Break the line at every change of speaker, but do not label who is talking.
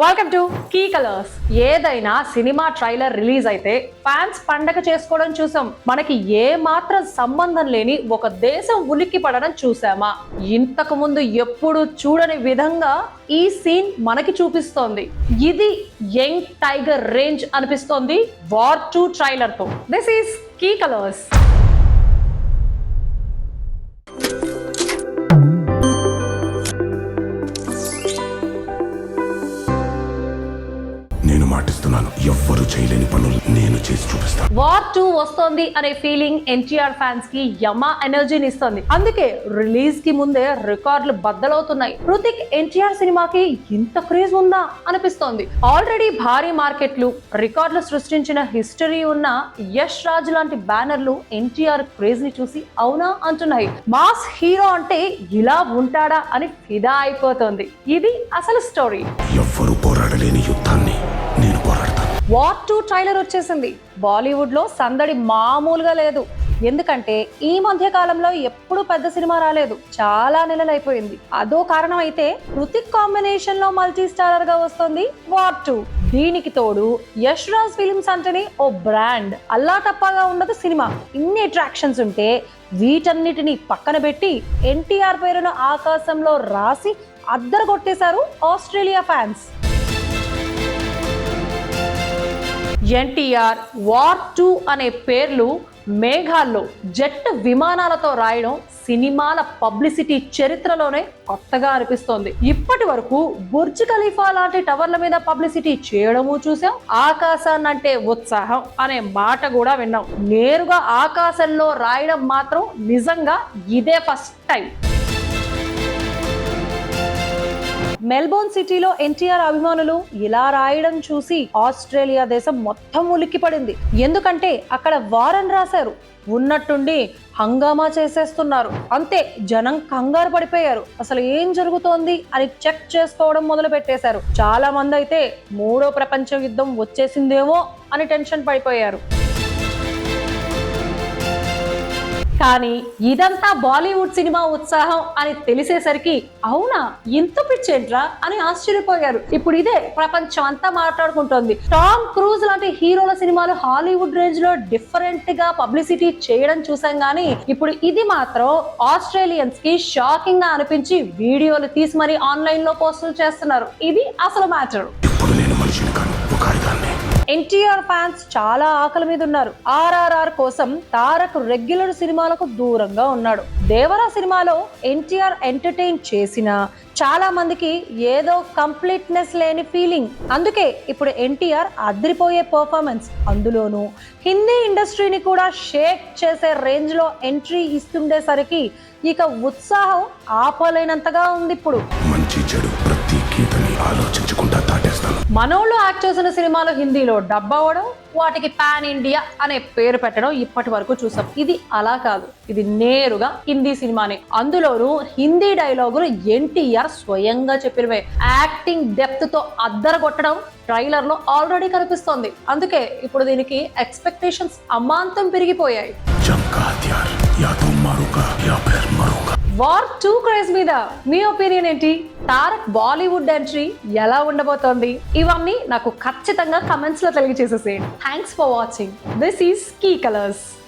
Welcome to key colours ఏదైనా cinema trailer release అయితే fans పండగ చేసుకోవడం చూసాం. మనకి ఏ మాత్రం సంబంధం లేని ఒక దేశం ఉలిక్కి పడడం చూసామా? ఇంతకు ముందు ఎప్పుడు చూడని విధంగా ఈ సీన్ మనకి చూపిస్తోంది. ఇది యంగ్ టైగర్ రేంజ్ అనిపిస్తోంది. వార్ టూ ట్రైలర్తో దిస్ ఈస్ కీ కలర్స్
నేను మాటిస్తున్నాను ఎవ్వరూ చేయలేని పనులు నేను చేసి చూపిస్తాను.
వార్ టూ వస్తోంది అనే ఫీలింగ్ ఎన్టీఆర్ ఫ్యాన్స్కి యమ ఎనర్జీని ఇస్తుంది అందుకే రిలీజ్కి ముందే రికార్డులు బద్దలవుతున్నాయి. హృతిక్ ఎన్టీఆర్ సినిమాకి ఇంత క్రేజ్ ఉందా అనిపిస్తోంది. ఆల్రెడీ భారీ మార్కెట్లు రికార్డులు సృష్టించిన హిస్టరీ ఉన్న యష్ రాజ్ లాంటి బ్యానర్లు ఎన్టీఆర్ క్రేజ్ని చూసి అవునా అంటున్నాయి. మాస్ హీరో అంటే ఇలా ఉంటాడా అని ఫిదా అయిపోతుంది. ఇది అసలు స్టోరీ
ఎవ్వరూ పోరాడలేని యుద్ధాన్ని
వార్ టూ ట్రైలర్ వచ్చేసింది. బాలీవుడ్లో సందడి మామూలుగా లేదు. ఎందుకంటే ఈ మధ్య కాలంలో ఎప్పుడు పెద్ద సినిమా రాలేదు. చాలా నెలలు అయిపోయింది అదో కారణం అయితే హృతిక్ కాంబినేషన్లో మల్టీ స్టారర్గా వస్తుంది వార్ టూ. దీనికి తోడు యష్ రాజ్ ఫిలిమ్స్ అంటేనే ఓ బ్రాండ్. అల్లా టప్పాగా ఉండదు సినిమా. ఇన్ని అట్రాక్షన్స్ ఉంటే వీటన్నిటిని పక్కన పెట్టి ఎన్టీఆర్ పేరును ఆకాశంలో రాసి అద్దరు కొట్టేశారు Australia fans. NTR war two అనే పేర్లు మేఘాల్లో జెట్ విమానాలతో రాయడం సినిమాల పబ్లిసిటీ చరిత్రలోనే కొత్తగా అనిపిస్తోంది. ఇప్పటి వరకు బుర్జ్ ఖలీఫా లాంటి టవర్ల మీద పబ్లిసిటీ చేయడము చూసాం. ఆకాశాన్నంటే ఉత్సాహం అనే మాట కూడా విన్నాం. నేరుగా ఆకాశంలో రాయడం మాత్రం నిజంగా ఇదే ఫస్ట్ టైం. మెల్బోర్న్ సిటీలో ఎన్టీఆర్ అభిమానులు ఇలా రాయడం చూసి ఆస్ట్రేలియా దేశం మొత్తం ఉలిక్కిపడింది. ఎందుకంటే అక్కడ వారని రాశారు. ఉన్నట్టుండి హంగామా చేసేస్తున్నారు. అంతే జనం కంగారు పడిపోయారు. అసలు ఏం జరుగుతోంది అని చెక్ చేసుకోవడం మొదలు పెట్టేశారు. చాలా మంది అయితే మూడో ప్రపంచ యుద్ధం వచ్చేసిందేమో అని టెన్షన్ పడిపోయారు. కానీ ఇదంతా బాలీవుడ్ సినిమా ఉత్సాహం అని తెలిసేసరికి అవునా? ఇంత పిచ్చేంట్రా? అని ఆశ్చర్యపోయారు. ఇప్పుడు ఇదే ప్రపంచం అంతా మాట్లాడుకుంటోంది. టామ్ క్రూజ్ లాంటి హీరోల సినిమాలు హాలీవుడ్ రేంజ్లో డిఫరెంట్గా పబ్లిసిటీ చేయడం చూసాం గానీ ఇప్పుడు ఇది మాత్రం ఆస్ట్రేలియన్స్కి షాకింగ్గా అనిపించి వీడియోలు తీసి మరి ఆన్లైన్లో పోస్టులు చేస్తున్నారు. ఇది అసలు మ్యాటర్.
ఒక ఆయుధాన్ని
ఎన్టీఆర్ ఫ్యాన్స్ చాలా ఆకలి మీద ఉన్నారు. ఆర్ఆర్ఆర్ కోసం తారక్ రెగ్యులర్ సినిమాలకు దూరంగా ఉన్నాడు. దేవరా సినిమాలో ఎన్టీఆర్ ఎంటర్టైన్ చేసిన చాలా మందికి ఏదో కంప్లీట్నెస్ లేని ఫీలింగ్. అందుకే ఇప్పుడు ఎన్టీఆర్ అదిరిపోయే పర్ఫార్మెన్స్. అందులోనూ హిందీ ఇండస్ట్రీని కూడా షేక్ చేసే రేంజ్లో ఎంట్రీ ఇస్తుండేసరికి ఇక ఉత్సాహం ఆపలేనంతగా ఉంది ఇప్పుడు
మంచి చెడు ప్రతి గీతని దాటేస్తాను
మనోళ్ళు యాక్ట్ చేసిన సినిమాలు హిందీలో డబ్ అవ్వడం వాటికి పాన్ ఇండియా అనే పేరు పెట్టడం ఇప్పటి వరకు చూసాం. ఇది అలా కాదు. ఇది నేరుగా హిందీ సినిమానే. అందులోనూ హిందీ డైలాగులు ఎన్టీఆర్ స్వయంగా చెప్పినవే. యాక్టింగ్ డెప్త్తో అద్దర కొట్టడం ట్రైలర్లో ఆల్రెడీ కనిపిస్తోంది. అందుకే ఇప్పుడు దీనికి ఎక్స్పెక్టేషన్స్ అమాంతం పెరిగిపోయాయి. వార్ టూ క్రేజ్ మీద మీ ఒపీనియన్ ఏంటి? తారక్ బాలీవుడ్ ఎంట్రీ ఎలా ఉండబోతోంది? ఇవన్నీ నాకు ఖచ్చితంగా కమెంట్స్లో తెలియజేసేసేయండి thanks for watching this is key colours